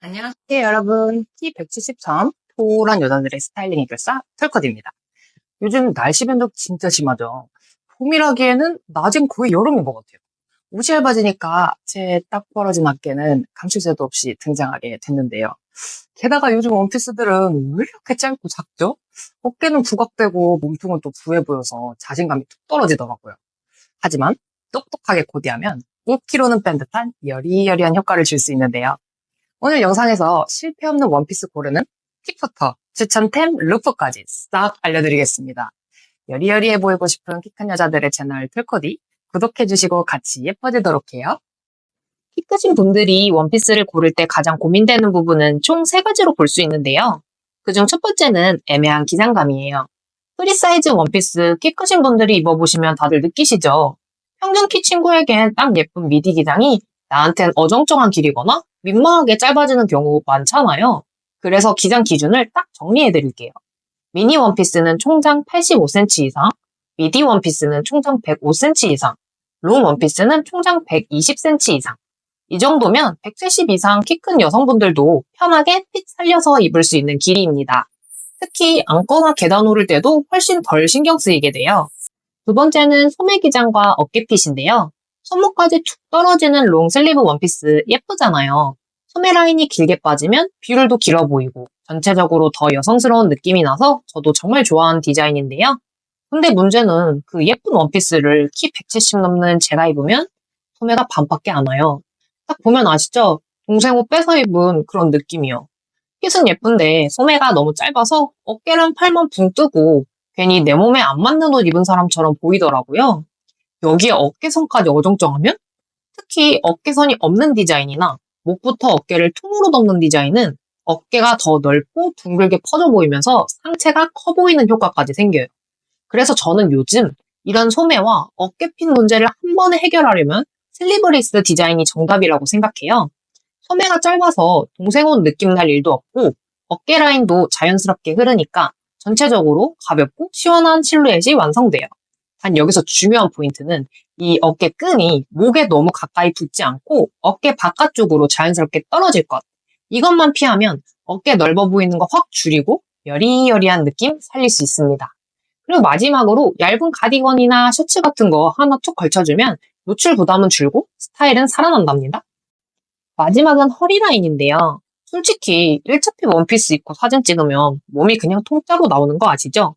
안녕하세요, 여러분. 키 170점, 포란 여자들의 스타일링 해결사, 털컷입니다. 요즘 날씨 변동 진짜 심하죠? 봄이라기에는 낮엔 거의 여름인 것 같아요. 옷이 얇아지니까 제 딱 벌어진 어깨는 감출새도 없이 등장하게 됐는데요. 게다가 요즘 원피스들은 왜 이렇게 짧고 작죠? 어깨는 부각되고 몸통은 또 부해 보여서 자신감이 뚝 떨어지더라고요. 하지만 똑똑하게 코디하면 5kg는 뺀 듯한 여리여리한 효과를 줄 수 있는데요. 오늘 영상에서 실패 없는 원피스 고르는 팁부터 추천템 루프까지 싹 알려드리겠습니다. 여리여리해 보이고 싶은 키 큰 여자들의 채널 털코디 구독해주시고 같이 예뻐지도록 해요. 키 크신 분들이 원피스를 고를 때 가장 고민되는 부분은 총 세 가지로 볼 수 있는데요. 그중 첫 번째는 애매한 기장감이에요. 프리 사이즈 원피스 키 크신 분들이 입어보시면 다들 느끼시죠? 평균 키 친구에겐 딱 예쁜 미디 기장이 나한텐 어정쩡한 길이거나 민망하게 짧아지는 경우 많잖아요. 그래서 기장 기준을 딱 정리해 드릴게요. 미니 원피스는 총장 85cm 이상, 미디 원피스는 총장 105cm 이상, 롱 원피스는 총장 120cm 이상. 이 정도면 170 이상 키 큰 여성분들도 편하게 핏 살려서 입을 수 있는 길이입니다. 특히 안거나 계단 오를 때도 훨씬 덜 신경 쓰이게 돼요. 두 번째는 소매 기장과 어깨 핏인데요. 손목까지 툭 떨어지는 롱 슬리브 원피스 예쁘잖아요. 소매 라인이 길게 빠지면 비율도 길어 보이고 전체적으로 더 여성스러운 느낌이 나서 저도 정말 좋아하는 디자인인데요. 근데 문제는 그 예쁜 원피스를 키 170 넘는 제가 입으면 소매가 반밖에 안 와요. 딱 보면 아시죠? 동생 옷 빼서 입은 그런 느낌이요. 핏은 예쁜데 소매가 너무 짧아서 어깨랑 팔만 붕 뜨고 괜히 내 몸에 안 맞는 옷 입은 사람처럼 보이더라고요. 여기에 어깨선까지 어정쩡하면? 특히 어깨선이 없는 디자인이나 목부터 어깨를 통으로 덮는 디자인은 어깨가 더 넓고 둥글게 퍼져 보이면서 상체가 커 보이는 효과까지 생겨요. 그래서 저는 요즘 이런 소매와 어깨핀 문제를 한 번에 해결하려면 슬리브리스 디자인이 정답이라고 생각해요. 소매가 짧아서 동생 옷 느낌 날 일도 없고 어깨 라인도 자연스럽게 흐르니까 전체적으로 가볍고 시원한 실루엣이 완성돼요. 단 여기서 중요한 포인트는 이 어깨 끈이 목에 너무 가까이 붙지 않고 어깨 바깥쪽으로 자연스럽게 떨어질 것. 이것만 피하면 어깨 넓어 보이는 거 확 줄이고 여리여리한 느낌 살릴 수 있습니다. 그리고 마지막으로 얇은 가디건이나 셔츠 같은 거 하나 툭 걸쳐주면 노출 부담은 줄고 스타일은 살아난답니다. 마지막은 허리 라인인데요. 솔직히 1차피 원피스 입고 사진 찍으면 몸이 그냥 통짜로 나오는 거 아시죠?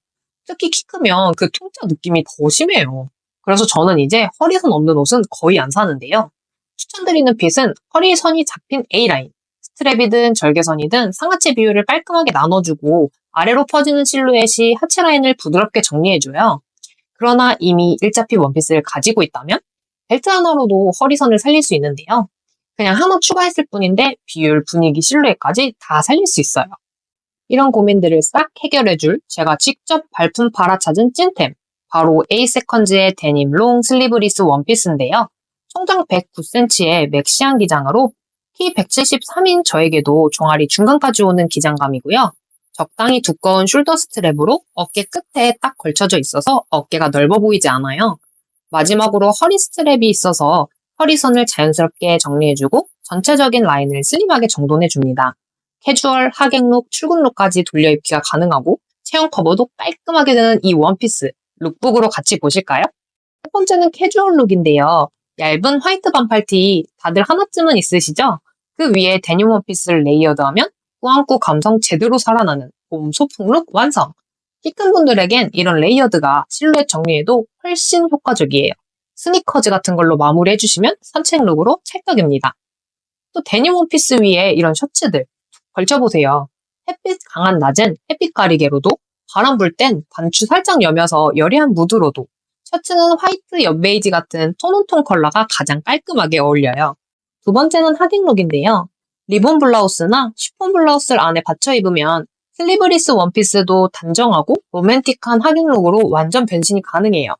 특히 키 크면 그 통짜 느낌이 더 심해요. 그래서 저는 이제 허리선 없는 옷은 거의 안 사는데요. 추천드리는 핏은 허리선이 잡힌 A라인, 스트랩이든 절개선이든 상하체 비율을 깔끔하게 나눠주고 아래로 퍼지는 실루엣이 하체 라인을 부드럽게 정리해줘요. 그러나 이미 일자핏 원피스를 가지고 있다면 벨트 하나로도 허리선을 살릴 수 있는데요. 그냥 하나 추가했을 뿐인데 비율, 분위기, 실루엣까지 다 살릴 수 있어요. 이런 고민들을 싹 해결해줄 제가 직접 발품 팔아 찾은 찐템 바로 에이세컨즈의 데님 롱 슬리브리스 원피스인데요. 총장 109cm의 맥시한 기장으로 키 173인 저에게도 종아리 중간까지 오는 기장감이고요. 적당히 두꺼운 숄더 스트랩으로 어깨 끝에 딱 걸쳐져 있어서 어깨가 넓어 보이지 않아요. 마지막으로 허리 스트랩이 있어서 허리선을 자연스럽게 정리해주고 전체적인 라인을 슬림하게 정돈해줍니다. 캐주얼, 하객룩, 출근룩까지 돌려입기가 가능하고 체형 커버도 깔끔하게 되는 이 원피스 룩북으로 같이 보실까요? 첫 번째는 캐주얼 룩인데요. 얇은 화이트 반팔티 다들 하나쯤은 있으시죠? 그 위에 데님 원피스를 레이어드하면 꾸안꾸 감성 제대로 살아나는 봄 소풍룩 완성! 키 큰 분들에겐 이런 레이어드가 실루엣 정리에도 훨씬 효과적이에요. 스니커즈 같은 걸로 마무리해주시면 산책 룩으로 찰떡입니다. 또 데님 원피스 위에 이런 셔츠들 걸쳐보세요. 햇빛 강한 낮엔 햇빛 가리개로도 바람 불 땐 단추 살짝 여며서 여리한 무드로도 셔츠는 화이트, 연베이지 같은 톤온톤 컬러가 가장 깔끔하게 어울려요. 두 번째는 하객룩인데요. 리본 블라우스나 쉬폰 블라우스를 안에 받쳐 입으면 슬리브리스 원피스도 단정하고 로맨틱한 하객룩으로 완전 변신이 가능해요.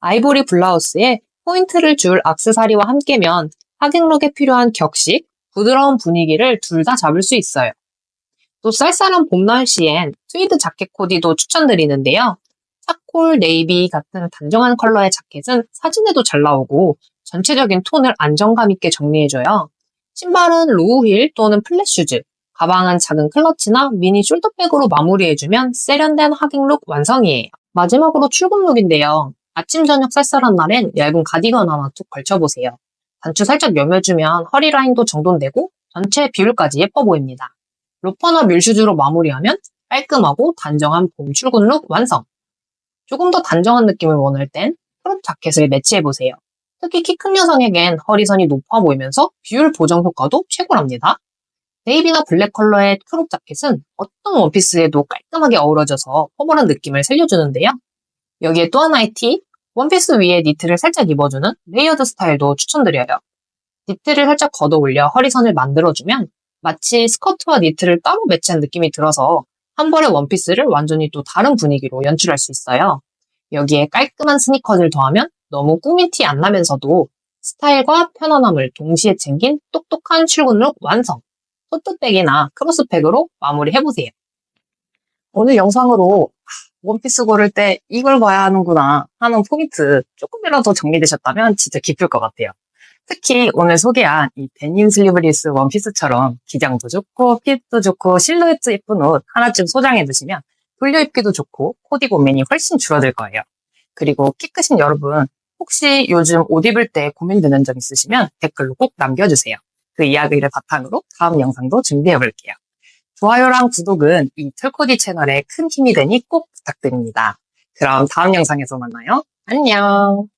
아이보리 블라우스에 포인트를 줄 악세사리와 함께면 하객룩에 필요한 격식, 부드러운 분위기를 둘 다 잡을 수 있어요. 또 쌀쌀한 봄 날씨엔 트위드 자켓 코디도 추천드리는데요. 차콜, 네이비 같은 단정한 컬러의 자켓은 사진에도 잘 나오고 전체적인 톤을 안정감 있게 정리해줘요. 신발은 로우힐 또는 플랫슈즈, 가방은 작은 클러치나 미니 숄더백으로 마무리해주면 세련된 하객룩 완성이에요. 마지막으로 출근룩인데요. 아침 저녁 쌀쌀한 날엔 얇은 가디건 하나 툭 걸쳐보세요. 단추 살짝 여며주면 허리 라인도 정돈되고 전체 비율까지 예뻐 보입니다. 로퍼나 밀슈즈로 마무리하면 깔끔하고 단정한 봄 출근 룩 완성. 조금 더 단정한 느낌을 원할 땐 크롭 자켓을 매치해보세요. 특히 키 큰 여성에겐 허리선이 높아 보이면서 비율 보정 효과도 최고랍니다. 네이비나 블랙 컬러의 크롭 자켓은 어떤 원피스에도 깔끔하게 어우러져서 포멀한 느낌을 살려주는데요. 여기에 또 하나의 팁, 원피스 위에 니트를 살짝 입어주는 레이어드 스타일도 추천드려요. 니트를 살짝 걷어 올려 허리선을 만들어주면 마치 스커트와 니트를 따로 매치한 느낌이 들어서 한 벌의 원피스를 완전히 또 다른 분위기로 연출할 수 있어요. 여기에 깔끔한 스니커즈를 더하면 너무 꾸민 티 안 나면서도 스타일과 편안함을 동시에 챙긴 똑똑한 출근룩 완성. 토트백이나 크로스백으로 마무리해보세요. 오늘 영상으로 아, 원피스 고를 때 이걸 봐야 하는구나 하는 포인트 조금이라도 정리되셨다면 진짜 기쁠 것 같아요. 특히 오늘 소개한 이 데님 슬리브리스 원피스처럼 기장도 좋고 핏도 좋고 실루엣도 예쁜 옷 하나쯤 소장해 두시면 돌려 입기도 좋고 코디 고민이 훨씬 줄어들 거예요. 그리고 키 크신 여러분 혹시 요즘 옷 입을 때 고민되는 점 있으시면 댓글로 꼭 남겨주세요. 그 이야기를 바탕으로 다음 영상도 준비해 볼게요. 좋아요랑 구독은 이 털코디 채널에 큰 힘이 되니 꼭 부탁드립니다. 그럼 다음 영상에서 만나요. 안녕!